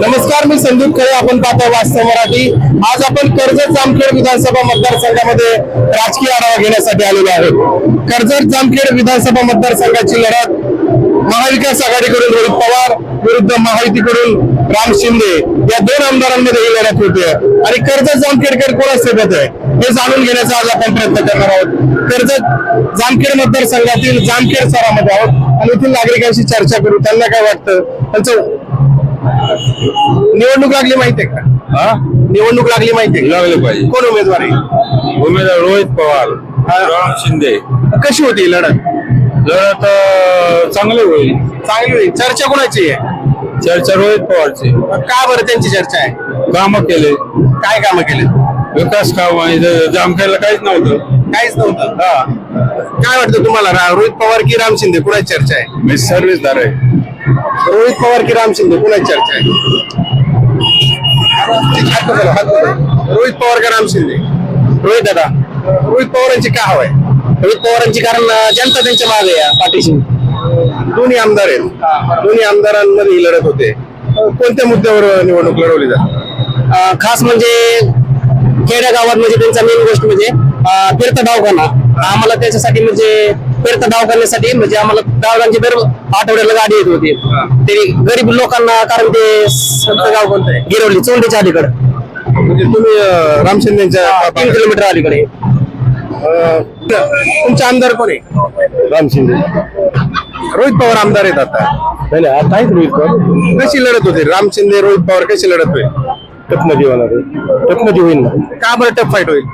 नमस्कार मी संदीप खळे. आपण पाहतो वास्तव मराठी. आज आपण कर्जत जामखेड विधानसभा मतदारसंघामध्ये राजकीय आढावा घेण्यासाठी आलेलो आहे. कर्जत जामखेड विधानसभा मतदारसंघाची लढत महाविकास आघाडीकडून रोहित पवार विरुद्ध महायुतीकडून राम शिंदे. या दोन आमदारांमध्ये ही लढत होते. आणि कर्जत जामखेडकर कोणासोबत आहे? हे जाणून घेण्याचा आज आपण प्रयत्न करणार आहोत. कर्जत जामखेड मतदारसंघातील जामखेड शहरामध्ये आहोत. आणि येथील नागरिकांशी चर्चा करू. त्यांना काय वाटतं? त्यांचं निवडणूक लागली माहितीये का? हा? निवडणूक लागली माहितीये का? लागले पाहिजे. कोण उमेदवार आहे? उमेदवार रोहित पवार राम शिंदे. कशी होती लढत? लढत चांगली होईल. चांगली होईल. चर्चा कोणाची आहे? चर्चा रोहित पवारची. का बरं त्यांची चर्चा आहे? काम केले. काय कामं केले? विकास काम जामखेडला काहीच नव्हतं. काहीच नव्हतं? हा. काय वाटतं तुम्हाला रा- रोहित पवार की राम शिंदे? कुणाची चर्चा आहे? मी सर्व्हिसदार आहे. रोहित पवार की राम शिंदे पुन्हा चर्चा आहे. रोहित पवार का राम शिंदे रोहित दादा रोहित पवारांची का हवं आहे? रोहित पवारांची कारण जनता त्यांच्या मागे या पाठीशी. दोन्ही आमदार आहेत. दोन्ही आमदारांमध्ये ही लढत होते. कोणत्या मुद्द्यावर निवडणूक लढवली जाते? खास म्हणजे खेड्या गावात म्हणजे त्यांचा मेन गोष्ट म्हणजे फिरता दवाखाना. आम्हाला त्याच्यासाठी म्हणजे फिरता दवाखान्यासाठी म्हणजे आम्हाला दवाखान्याची दर आठवड्याला गाडी येत होती. ते गरीब लोकांना कारण ते संत गाव कोणतं आहे? गिरवली चोंडीच्या अलीकडे. म्हणजे तुम्ही राम शिंदेच्या तीन किलोमीटर अलीकडे. तुमचे आमदार कोण आहे? राम शिंदे. रोहित पवार आमदार आहेत आता. नाही नाही आता आहेत रोहित पवार. कशी लढत होती? राम शिंदे रोहित पवार कशी लढत होईल? टपमध्ये होणार टपमध्ये होईल ना? का बरं टफ फाईट होईल?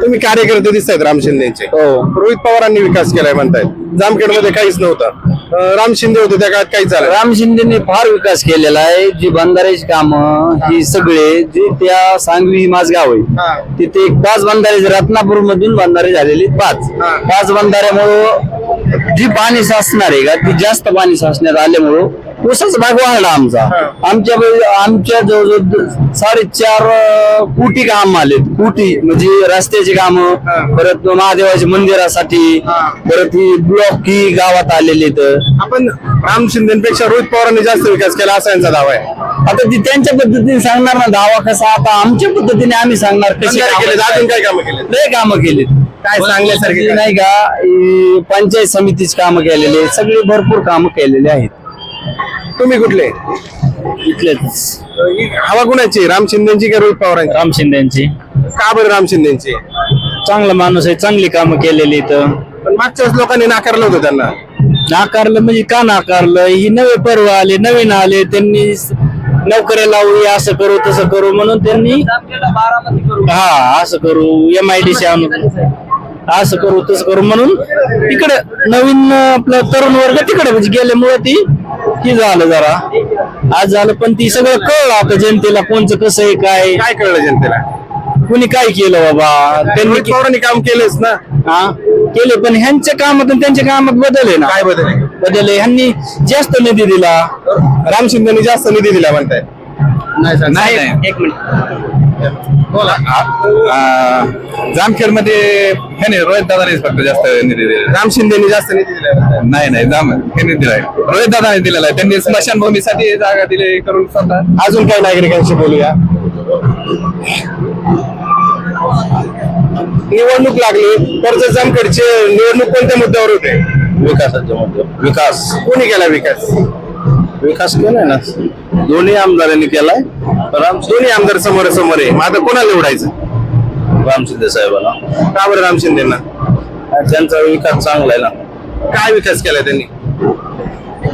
तुम्ही कार्यकर्ते दिसत आहेत राम शिंदेचे. हो. रोहित पवारांनी विकास केलाय म्हणतायत. जामखेडमध्ये काहीच नव्हतं. राम शिंदे होते त्या काळात काहीच झालं राम शिंदेने फार विकास केलेला आहे. जी बंधाऱ्याची कामं ही. सगळे जे त्या सांगवी ही माझ गाव हा. आहे तिथे एक पाच बंधारे रत्नापूर मधून बंधारे झालेले पाच. पाच बंधाऱ्यामुळं जी पाणी साचणार आहे का ती जास्त पाणी साचण्यात आल्यामुळं ऊसाचा भाग वाढला आमचा. आमच्या आमच्या जवळजवळ साडेचार कोटी काम आलेत कोटी म्हणजे रस्त्याची कामं. परत महादेवाच्या मंदिरासाठी. परत ही ब्लॉक ही गावात आलेले तर आपण राम शिंदेपेक्षा रोहित पवारांनी जास्त विकास केला असा यांचा दावा आहे आता ती त्यांच्या पद्धतीने सांगणार ना दावा कसा आता आमच्या पद्धतीने आम्ही सांगणार कशी केले अजून काय कामं केले लय कामं केलीत काय सांगण्यासारखे? नाही का पंचायत समितीची कामं केलेली. सगळी भरपूर कामं केलेली आहेत तुम्ही कुठले? इथलेच. हवा कुणाची? राम शिंदेची का रोहित पवारांची? राम शिंदेची. का बरं राम शिंदेची? चांगला माणूस आहे चांगली कामं केलेली इथं. पण मागच्याच लोकांनी नाकारलं होतं त्यांना. नाकारलं म्हणजे का नाकारलं? ही नवे पर्व आले नवीन आले त्यांनी स- नोकऱ्या लावू हे असं करू तसं करू म्हणून त्यांनी हा असं करू एम आय डी सी आणू. असं करू तसं करू म्हणून तिकडे नवीन आपलं तरुण वर्ग तिकडे म्हणजे गेल्यामुळे ती ही झालं जरा. आज झालं पण ती सगळं कळलं आता जनतेला कोणचं कसं आहे काय काय कळलं जनतेला? कुणी काय केलं बाबा? त्यांनी रोहित पवारांनी काम केलंच ना? हा? केले पण ह्यांच्या कामात आणि त्यांच्या कामात बदल आहे ना. काय बदल आहे? बदल आहे. ह्यांनी जास्त निधी दिला. राम शिंदेनी जास्त निधी दिला म्हणताय. नाही. एक मिनिट. जामखेडमध्ये ह्याने रोहित दादानेच फक्त जास्त निधी दिलेला राम शिंदेनी जास्त निधी दिला. नाही नाही जाम ह्याने दिलाय. रोहित दादाने दिलेला आहे. त्यांनी स्मशानभूमीसाठी जागा दिली करून स्वतः. अजून काय नागरिकांशी बोलूया. निवडणूक लागली कर्ज जामखेडची निवडणूक कोणत्या मुद्द्यावर होते? विकासाच्या मध्ये विकास. कोणी केला विकास? विकास केलाय ना. दोन्ही आमदारांनी केलाय. राम दोन्ही आमदार समोर समोर आहे? मग आता कोणाला निवडायचं? राम शिंदे साहेबांना का बरं राम शिंदेना? त्यांचा विकास चांगला आहे ना. काय विकास केलाय त्यांनी?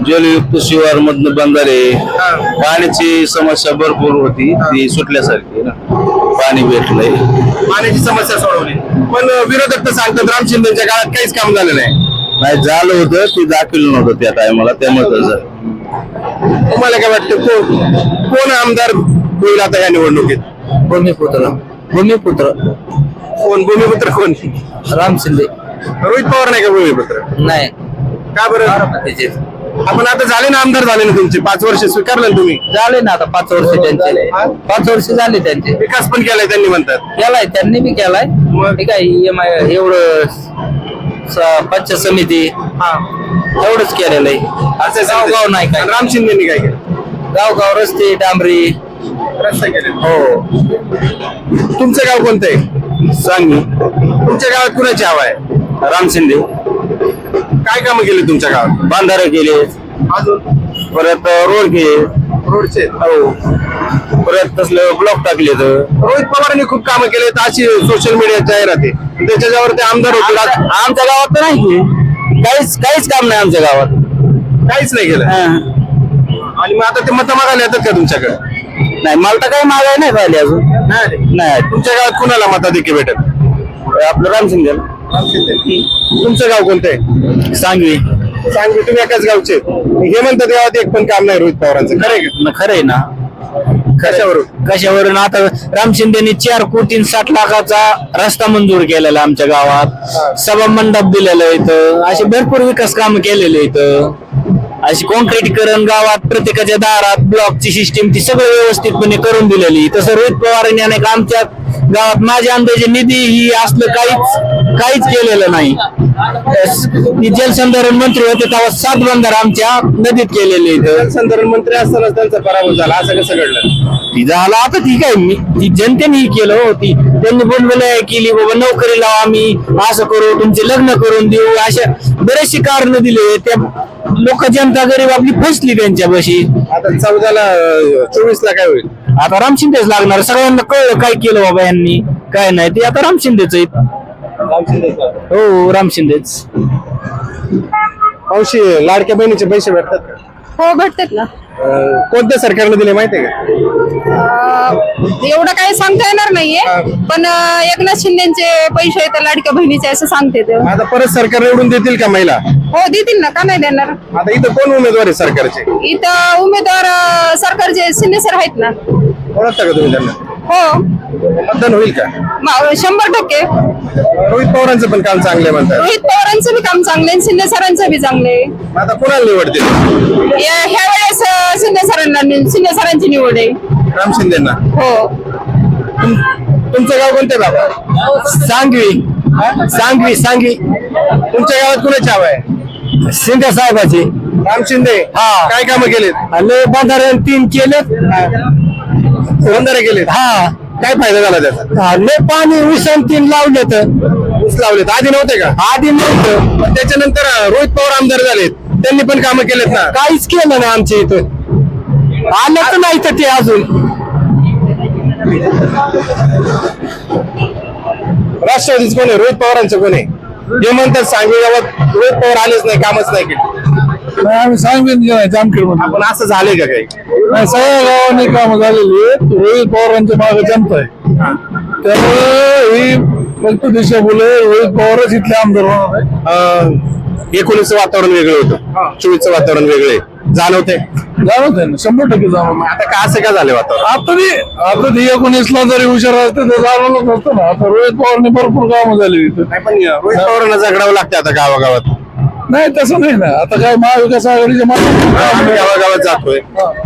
जलयुक्त शिवार मधनं बंधारे. हा. पाण्याची समस्या भरपूर होती. ती सुटल्यासारखी आहे ना. पाणी भेटलंय. पाण्याची समस्या सोडवली. पण विरोधक तर सांगतात राम शिंदेच्या काळात काहीच काम झालं नाही. नाही झालं होतं. ते दाखवलं नव्हतं त्या टायमाला. त्यामुळे. तुम्हाला काय वाटतं? कोण आमदार होईल आता या निवडणुकीत? भूमिपुत्र. भूमिपुत्र. कोण? भूमिपुत्र कोण? राम शिंदे. रोहित पवार नाही का भूमिपुत्र? नाही. का बरं? आपण आता झाले ना आमदार झाले ना तुमचे? पाच वर्ष स्वीकारले ना तुम्ही? झाले ना आता पाच वर्ष त्यांचे. पाच वर्ष झाले त्यांचे. विकास पण केलाय त्यांनी म्हणतात. केलाय त्यांनी बी केलाय? ठीक आहे आय एवढं स- पंचायत समिती हा. एवढंच केलेलं आहे. असं गाव गाव नाही काय. राम शिंदेनी काय केलं? गाव गाव रस्ते डांबरी केले हो. तुमचं गाव कोणतं आहे? सांगली. तुमच्या गावात कुणाची हवा आहे? राम शिंदे. काय कामं केली तुमच्या गावात? बांधारे केले. अजून? परत रोड केले. रोडचे? हो. परत तसलं ब्लॉक टाकले तर रोहित पवारांनी खूप कामं केले अशी सोशल मीडिया जाहिरात आहे. त्याच्यावर ते आमदार होते. आमच्या आमच्या गावात तर नाही की. काहीच काहीच काम नाही आमच्या गावात. काहीच नाही केलं. हा. आणि मग आता ते मत मागायला येतात का तुमच्याकडे? नाही मला तर काही मागाय नाही पाहिले अजून. नाही तुमच्या गावात कुणाला मताधिक्य भेटत आपलं राम शिंदे. तुमचं गाव कोणतं आहे सांगली सांगली तुम्ही एकाच गावचे. हे म्हणतात गावात एक पण काम नाही रोहित पवारांचं. खरं खरं आहे ना. कशावरून? कशावरून? आता राम शिंदेनी चार कोटी साठ लाखाचा रस्ता मंजूर केलेला आमच्या गावात. सभा मंडप दिलेलं इथं. असे भरपूर विकास काम केलेले इथं. अशी कॉन्क्रीटीकरण गावात प्रत्येकाच्या दारात ब्लॉकची सिस्टीम ती सगळं व्यवस्थितपणे करून दिलेली तसं रोहित पवारांनी अनेक आमच्या गावात माझ्या अंदाजे निधी ही असलं काहीच काहीच केलेलं नाही. जलसंधारण मंत्री होते तेव्हा सात बंधार आमच्या नदीत केलेले जलसंधारण मंत्री असताना त्यांचा पराभव झाला असं कसं घडलं? ती झालं आता ठीक आहे मी ती जनतेने ही केलं हो ती त्यांनी बोलवलं केली बाबा नोकरी लावा आम्ही असं करू तुमचे लग्न करून देऊ अशा बरेचसे कारण दिले त्या लोक जनता गरीब आपली फसली त्यांच्या बशी आता चौदाला चोवीस ला काय होईल? आता राम शिंदेच लागणार. सगळ्यांना कळलं काय केलं बाबा यांनी काय नाही. ते आता राम शिंदेच आहेत. हो राम शिंदेच. मावशी लाडक्या बहिणीचे पैसे भेटतात का? हो भेटतात ना. अं, कोणत्या सरकारने दिले माहितीये का? एवढं काही सांगता येणार नाहीये पण एकनाथ शिंदेचे पैसे आहेत लाडक्या बहिणीचे असं सांगते ते. आता परत सरकार निवडून देतील का महिला? हो देतील ना का नाही देणार? आता इथं कोण उमेदवार आहे सरकारचे? इथं उमेदवार अं, सरकारचे शिंदे सर आहेत ना. ओळखता का तुम्ही त्यांना? हो. मतदान होईल का? मा- शंभर टक्के. रोहित पवारांचं पण काम चांगले म्हणतात. रोहित पवारांचं बी काम चांगलं आहे शिंदे सरांचं बी चांगलं. आहे मग आता कोणाला निवडतील या- ह्या वेळेस अं, शिंदे सरांना नि- शिंदे सरांची निवड आहे. राम शिंदेना? हो. तुमचं गाव कोणतं बाबा? सांगवी. सांगवी सांगवी. तुमच्या गावात कुणाची हवा आहे? शिंदे साहेबाची. राम शिंदे. हा. काय कामं केलेत? आणि तीन केलेत. बंधारे केलेत? हा. काय फायदा झाला त्याचा? लय पाणी विषण तीन लावले तर ऊस लावलेत. आधी नव्हते का? आधी नव्हतं. पण त्याच्यानंतर रोहित पवार आमदार झालेत. त्यांनी पण कामं केलेत ना? काहीच केलं ना आमच्या इथं. आलं तर नाही तर ते अजून. राष्ट्रवादीच कोण आहे? रोहित पवारांचं कोण आहे? हे म्हणतात गावात रोहित पवार आलेच नाही कामच नाही केले. आम्ही सांगून जामखेडमध्ये पण असं झालंय का काही? सगळ्या गावांनी काम झालेली आहेत. रोहित पवारांच्या मागे जनता आहे त्यामुळे ही फक्त दिशाभूल आहे रोहित पवारच इथले आमदार होणार आहे अं, एकोणीसचं वातावरण वेगळं होतं. चोवीसचं वातावरण वेगळे. जाणवते जाणवत आहे ना शंभर टक्के जाणवत आता का असं का झालं वातावरण? आता ती आता ती एकोणीसला जरी हुशार असते तर जाणवलंच नसतं ना. आता रोहित पवारने भरपूर कामं झाली नाही पण रोहित पवारांना झगडावं लागतं आता गावागावात. नाही तसं नाही ना. आता काय महाविकास आघाडीच्या आम्ही माध्यमातून गावागावात जातोय.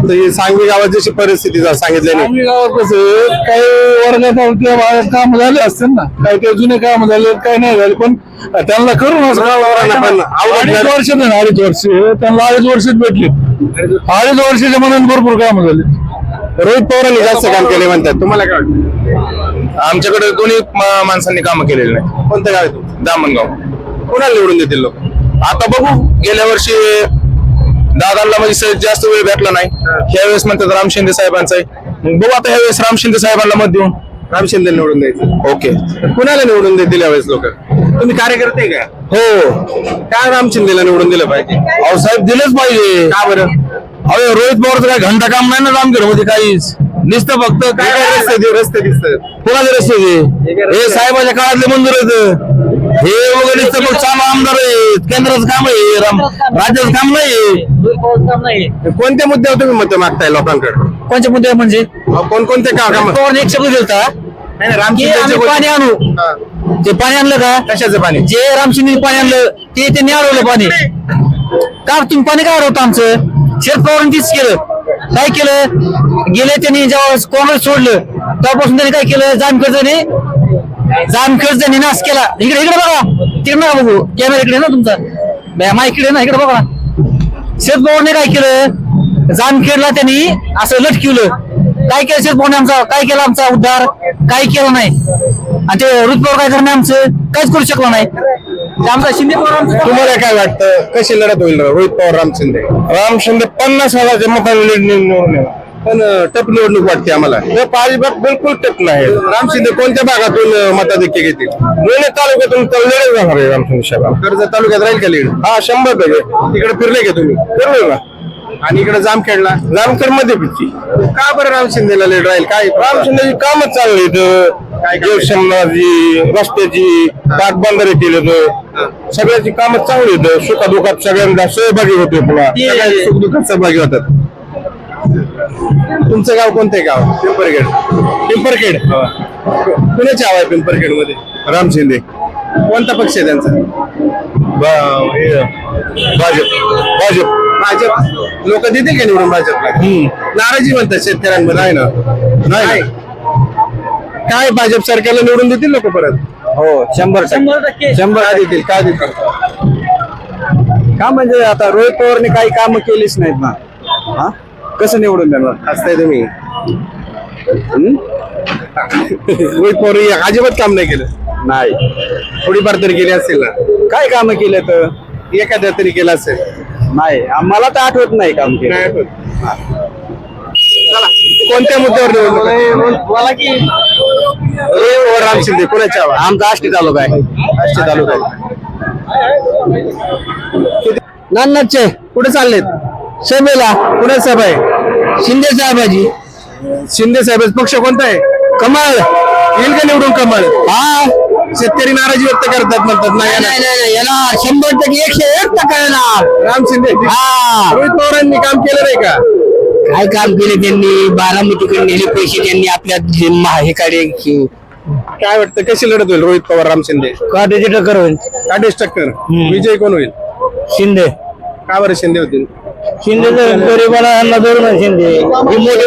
तर ही सांगवी गावात जशी परिस्थिती जा- सांगितली नाही. आम्ही गावात कसं काही वर्गात काम झाले असतील ना. काही काही जुने काम झाले काही नाही झाले पण त्यांना करून असं पण आवडत अडीच. वर्ष नाही अडीच वर्ष. त्यांना अडीच वर्षात भेटले. अडीच वर्षाच्या मनात भरपूर काम झाले. रोहित पवारांनी जास्त काम केले म्हणतात. तुम्हाला काय वाटतं? आमच्याकडे मा- माणसांनी कामं केलेली नाही. कोणतं गाव आहे तुमचं दामणगाव. कोणाला निवडून देतील लोक? आता बघू गेल्या वर्षी दादांना म्हणजे जास्त वेळ भेटला नाही. ह्यावेळेस म्हणतात राम शिंदे साहेबांचा बघू आता ह्यावेळेस राम शिंदे साहेबांना मत देऊन. राम शिंदे निवडून द्यायचं. ओके. कुणाला निवडून देतील यावेळेस लोक? तुम्ही कार्यकर्ते का? हो. काय राम शिंदेला निवडून दिलं पाहिजे? अहो साहेब दिलेच पाहिजे. का बरं? अहो रोहित पवारचं काय घंटा काम नाही ना रामगडमध्ये काहीच? नुसतं फक्त काय रस्ते दि- रस्ते दिसतात कोणाचे रस्ते ते रस्ते? हे साहेबाच्या काळातले मंजूर आहेत हे वगैरे नुसतं मग चालू आमदार आहेत केंद्राचं काम आहे. राम राज्याचं काम नाही कोणत्या मुद्द्यावर तुम्ही मत मागताय लोकांकडे? कोणत्या मुद्दे म्हणजे कोणकोणते का काम पवार एक शब्द दिलता. नाही नाही, राम की शिंदेचे आम्ही कोण- पाणी आणू. हा. ते पाणी आणलं का? कशाचं पाणी? जे रामशिंदे पाणी आणलं ते त्यांनी अडवलं पाणी. का तुम्ही पाणी काय अडवतं आमचं? शरद पवारांनी तीच केलं. काय केलं? गेले त्यांनी जेव्हा काँग्रेस सोडलं तेव्हापासून त्यांनी काय केलं? जामखेडने जामखेडचा नाश केला. इकडे इकडे बघा. तिकडे नका बघू. कॅमेरा इकडे ना तुमचा? इकडे ना? इकडे बघा. ना काय केलं? जामखेडला त्यांनी असं लटकिवलं. काय केलं शेतभाऊने आमचा? काय केलं आमचा उद्धार? काय केलं नाही? आणि ते ऋतुपवार काय करणे आमचं? काहीच करू शकलो नाही. आमचा शिंदे तुम्हाला काय वाटतं? कशी लढत होईल? रोहित पवार राम शिंदे. राम शिंदे पन्नास हजारच्या मताने निवडून येणार. पण अं, टप निवडणूक वाटते आम्हाला. हे अजिबात बिलकुल टप नाही. राम शिंदे कोणत्या भागातून अं, मताधिक्य घेतील? दोन्ही तालुक्यातून तर लढे जाणार आहे राम शिंदे साहेब कर्जत तालुक्यात राहील का लीड? हा शंभर टक्के. तिकडे फिरले का तुम्ही? फिरलो ना. आणि इकडे जामखेडला? जामखेडमध्ये पिची का बरं राम शिंदेला लीड राहील काय राम शिंदेची कामच चालली इथं काय कामं? जलसंधारणाची रस्त्याची पाटबंधारे केले तर सगळ्याची कामं चांगली आहेत. सुखादुखात सगळ्यांना सहभागी होते पुन्हा. सगळ्या सुखदुःखात सहभागी होतात. तुमचं गाव कोणते गाव? पिंपरखेड. पिंपरखेड. कुणाची हवा आहे पिंपरखेडमध्ये राम शिंदे. कोणता पक्ष आहे त्यांचा? भाजप. भाजप. भाजप. लोक देतील का निवडून भाजपला? नाराजी म्हणतात शेतकऱ्यांमध्ये. आहे ना. नाही काय भाजप सरकारला निवडून देतील लोक परत? हो शंभर टक्के. शंभर का देतील. का देतील? का म्हणजे आता रोहित पवारने काही कामं केलीच नाहीत ना? हा? कसं निवडून देणार? हसताय तुम्ही. रोहित पवार हे अजिबात काम नाही केलं. नाही. थोडीफार तरी केली असेल ना? काय कामं केले तर? एखाद्या तरी केलं असेल. नाही. आम्हाला तर आठवत नाही काम केलं. नाही आठवत. चला, कोणत्या मुद्द्यावर निवडणूक मला की. राम शिंदे कोणाच्या हवा आमचा आष्टी तालुका आहे. आष्टी तालुका नान्नाचे कुठे चाललेत? सभेला कुठे सभा आहे? शिंदे साहेबाजी. शिंदे साहेबांचा पक्ष कोणता आहे? कमळ. येईल का निवडून कमळ? हा. शेतकरी नाराजी व्यक्त करतात म्हणतात नाही नाही येणार. नाही नाही येणार. शंभर टक्के एकशे एक टक्का येणार. राम शिंदे हा. रोहित पवारांनी काम केलं नाही का? काय काम केले त्यांनी? बारामतीकडे नेले पैसे त्यांनी आपल्या जे मा- हे काढे काय वाटतं कशी लढत होईल रोहित पवार राम शिंदे? काढायची टक्कर होईल. काटेश टक्कर. विजय कोण होईल? शिंदे. का बरं शिंदे होतील? शिंदे गरीबाला यांना शिंदे. ही मोठी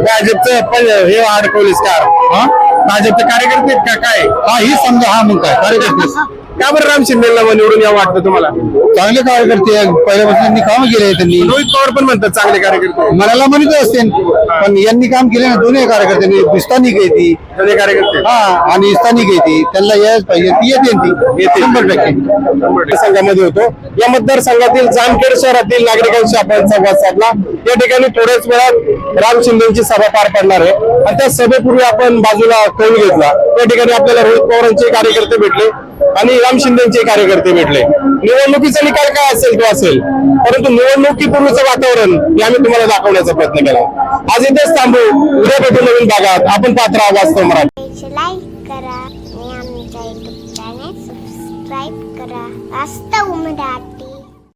भाजपचं पण हे अडकवलीस का भाजपचे कार्यकर्ते आहेत का? काय? हा ही समजा हा मग काय कार्यकर्ते. का बरं राम शिंदेला निवडून या वाटतं तुम्हाला? चांगले कार्यकर्ते. पहिल्यापासून त्यांनी काम केले आहे त्यांनी. रोहित पवार पण म्हणतात चांगले कार्यकर्ते मनाला म्हणत असते. पण यांनी काम केले ना दोन्ही कार्यकर्त्यांनी. स्थानिक आहे ती. चांगले कार्यकर्ते हा आणि स्थानिक आहे ती. त्यांना यायच पाहिजे. ती येते ती. येते. शंभर टक्के. संघामध्ये होतो. या मतदारसंघातील जामखेड शहरातील नागरिकांशी आपण संवाद साधला. या ठिकाणी थोड्याच वेळात राम शिंदेची सभा पार पडणार आहे. आणि त्या सभेपूर्वी आपण बाजूला कौल घेतला. त्या ठिकाणी आपल्याला रोहित पवारांचे कार्यकर्ते भेटले आणि राम शिंदेचे कार्यकर्ते भेटले. निवडणुकीचा निकाल काय असेल तो असेल. परंतु निवडणुकीपूर्वीचं वातावरण हे आम्ही तुम्हाला दाखवण्याचा प्रयत्न केला. आज इथेच थांबू. उद्या भेटू नवीन भागात. आपण पात्र वास्तव मराठी करा आणि आमच्या युट्यूब चॅनेल सबस्क्राईब करा. वास्तव मराठी